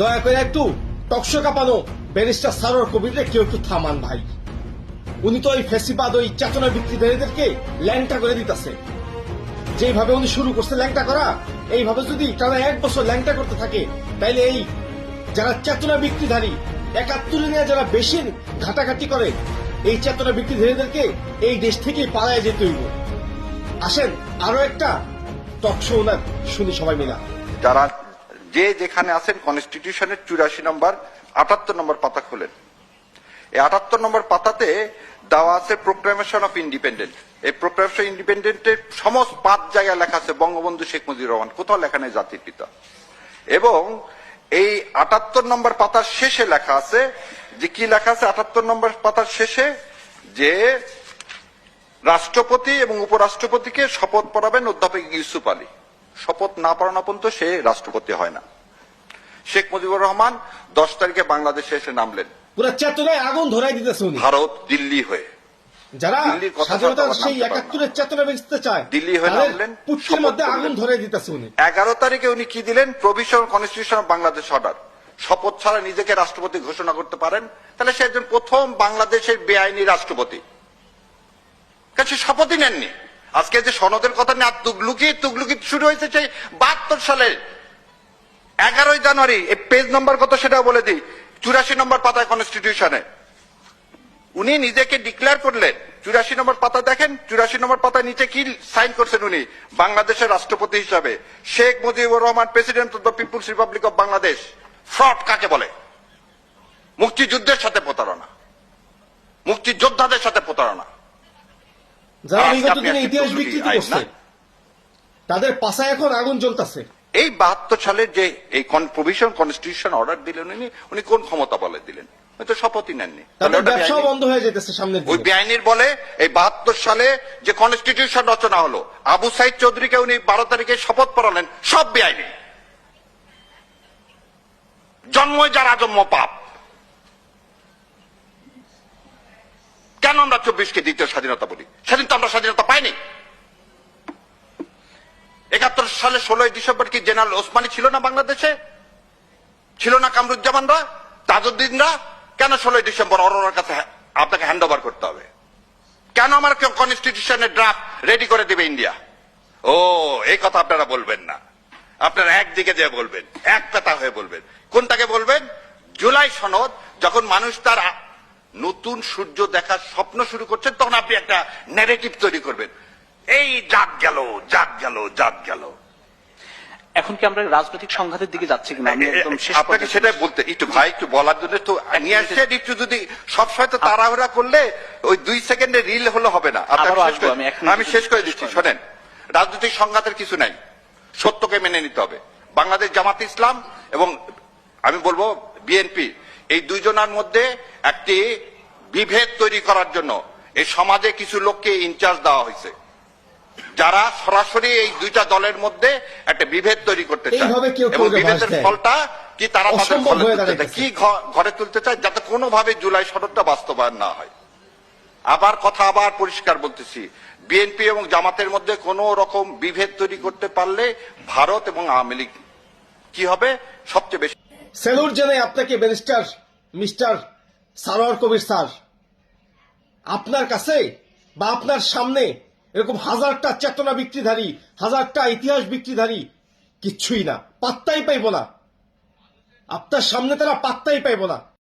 দয়া করে একটু টকশো কাঁপানো ব্যারিস্টার সারোর কবিরকে কেউ একটু থামান ভাই। উনি তো ওই ফেসিবাদ, ওই চেতনা বিক্রিধারীদেরকে ল্যাংটা করে দিতেছে। যেভাবে উনি শুরু করছে ল্যাংটা করা, এইভাবে যদি টানা এক বছর ল্যাংটা করতে থাকে, তাইলে এই যারা চেতনা বিক্রিধারী একাত্তরে নিয়ে যারা বেশি ঘাটাঘাটি করে, এই চেতনা বিক্রিধারীদেরকে এই দেশ থেকে পালায় যেতে হইব। আসেন, আরও একটা টকশো ওনার, শুনি সবাই মিলা। যারা যে যেখানে আছেন কনস্টিটিউশনের চুরাশি নম্বর, আটাত্তর নম্বর পাতা খোলেন। এই আটাত্তর নম্বর পাতাতে দেওয়া আছে প্রোক্লামেশন অফ ইন্ডিপেন্ডেন্ট এই প্রোক্লামেশন ইন্ডিপেন্ডেন্টের সমস্ত পাঁচ জায়গায় লেখা আছে বঙ্গবন্ধু শেখ মুজিবুর রহমান, কোথাও লেখা নেই জাতির পিতা। এবং এই আটাত্তর নম্বর পাতার শেষে লেখা আছে, যে কি লেখা আছে আটাত্তর নম্বর পাতার শেষে? যে রাষ্ট্রপতি এবং উপরাষ্ট্রপতিকে শপথ পড়াবেন অধ্যাপক ইউসুফ আলী। শপথ না পড়ানো পর্যন্ত সে রাষ্ট্রপতি হয় না। শেখ মুজিবুর রহমান দশ তারিখে বাংলাদেশে এসে নামলেন। পুরো চেতনায় আগুন ধরাই দিতেছে উনি। ভারত দিল্লি হয়ে। যারা স্বাধীনতার সেই নামতে পারে না। একাত্তরের চেতনা বেঁচতে চায় দিল্লি হয়ে নামলেন, পুটকির মধ্যে আগুন ধরে দিতেছে উনি। এগারো তারিখে উনি কি দিলেন? Provision constitution of Bangladesh order শপথ ছাড়া নিজেকে রাষ্ট্রপতি ঘোষণা করতে পারেন তাহলে সে একজন প্রথম বাংলাদেশের বেআইনি রাষ্ট্রপতি। সে শপথই নেননি। আজকে যে সনদের কথা নিয়ে তুগলুকি তুগলুকি শুরু হয়েছে সেই বাহাত্তর সালে। এগারোই জানুয়ারি, এই পেজ নম্বর কত সেটাও বলে দিই। চুরাশি নম্বর পাতায় কনস্টিটিউশনে উনি নিজেকে ডিক্লেয়ার করলেন। চুরাশি নম্বর পাতা দেখেন? চুরাশি নম্বর পাতায় নিচে কি সাইন করছেন উনি? বাংলাদেশের রাষ্ট্রপতি হিসাবে। Sheikh Mujibur Rahman president of the people's republic of Bangladesh fraud কাকে বলে? মুক্তিযুদ্ধের সাথে প্রতারণা। মুক্তিযোদ্ধাদের সাথে প্রতারণা। যারা বিগত দিনে ইতিহাস বিকৃতি করছে তাদের পাশায় এখন আগুন জ্বলতেছে। এই বাহাত্তর সালের যে এই প্রভিশন কনস্টিটিউশন অর্ডার দিলেন উনি উনি কোন ক্ষমতা বলে দিলেন? হয়তো শপথই নেননি। ব্যবসাও বন্ধ হয়ে যেতেছে সামনের ওই বেআইনির বলে এই বাহাত্তর সালে যে কনস্টিটিউশন রচনা হলো আবু সাইদ চৌধুরীকে উনি বারো তারিখে শপথ পড়ালেন সব বেআইনি। জন্মই যার আজন্ম পাপ। কেন আমরা চব্বিশকে দ্বিতীয় স্বাধীনতা বলি? সেদিন তো আমরা স্বাধীনতা পাইনি। একাত্তর সালে ষোলোই ডিসেম্বর কি জেনারেল ওসমানী ছিল না বাংলাদেশে? ছিল না কামরুজ্জামানরা? তাজউদ্দিনরা? কেন ষোলোই ডিসেম্বর অরোরার কাছে আপনাকে হ্যান্ড ওভার করতে হবে? কেন আমার কেউ কনস্টিটিউশনের ড্রাফট রেডি করে দিবে ইন্ডিয়া? ও, এই কথা আপনারা বলবেন না। আপনারা একদিকে যে বলবেন, এক পেতা হয়ে বলবেন। কোনটাকে বলবেন? জুলাই সনদ, যখন মানুষ তার নতুন সূর্য দেখার স্বপ্ন শুরু করছেন তখন আপনি একটা ন্যারেটিভ তৈরি করবেন। এই জাগ গেল জাগ গেল জাগ গেল। এখন কি আমরা রাজনৈতিক সংঘাতের দিকে যাচ্ছি কিনা? আমি একদম শেষ আপনাকে সেটাই বলতে একটু ভাই একটু বলার জন্য তো নিয়ে আসছেন একটু যদি সবসময় তো তাড়াহুড়া করলে ওই দুই সেকেন্ডে রিল হলে হবে না। আমি শেষ করে দিচ্ছি শোনেন। রাজনৈতিক সংঘাতের কিছু নাই। সত্যকে মেনে নিতে হবে। বাংলাদেশ জামাত ইসলাম এবং আমি বলব বিএনপি এই দুইজনের মধ্যে একটি বিভেদ তৈরি করার জন্য এই সমাজে কিছু লোককে ইনচার্জ দেওয়া হয়েছে। যারা সরাসরি এই দুইটা দলের মধ্যে একটা বিভেদ তৈরি করতে চায়। এবং বিভেদের ফলটা কি তারা তাদের ঘরে তুলতে চায়? কি ঘরে তুলতে চায়? যাতে কোনোভাবে জুলাই সনদটা বাস্তবায়ন না হয়। আবার কথা আবার পরিষ্কার বলতেছি। বিএনপি এবং জামাতের মধ্যে কোন রকম বিভেদ তৈরি করতে পারলে ভারত এবং আওয়ামী লীগ কি হবে? সবচেয়ে বেশি আপনাকে barrister mister Sarwar Kabir sir, আপনার কাছে বা আপনার সামনে এরকম হাজারটা চেতনা বিক্রিধারী হাজারটা ইতিহাস বিক্রিধারী কিচ্ছুই না, পাত্তাই পাইব না। আপনার সামনে তারা পাত্তাই পাইব না।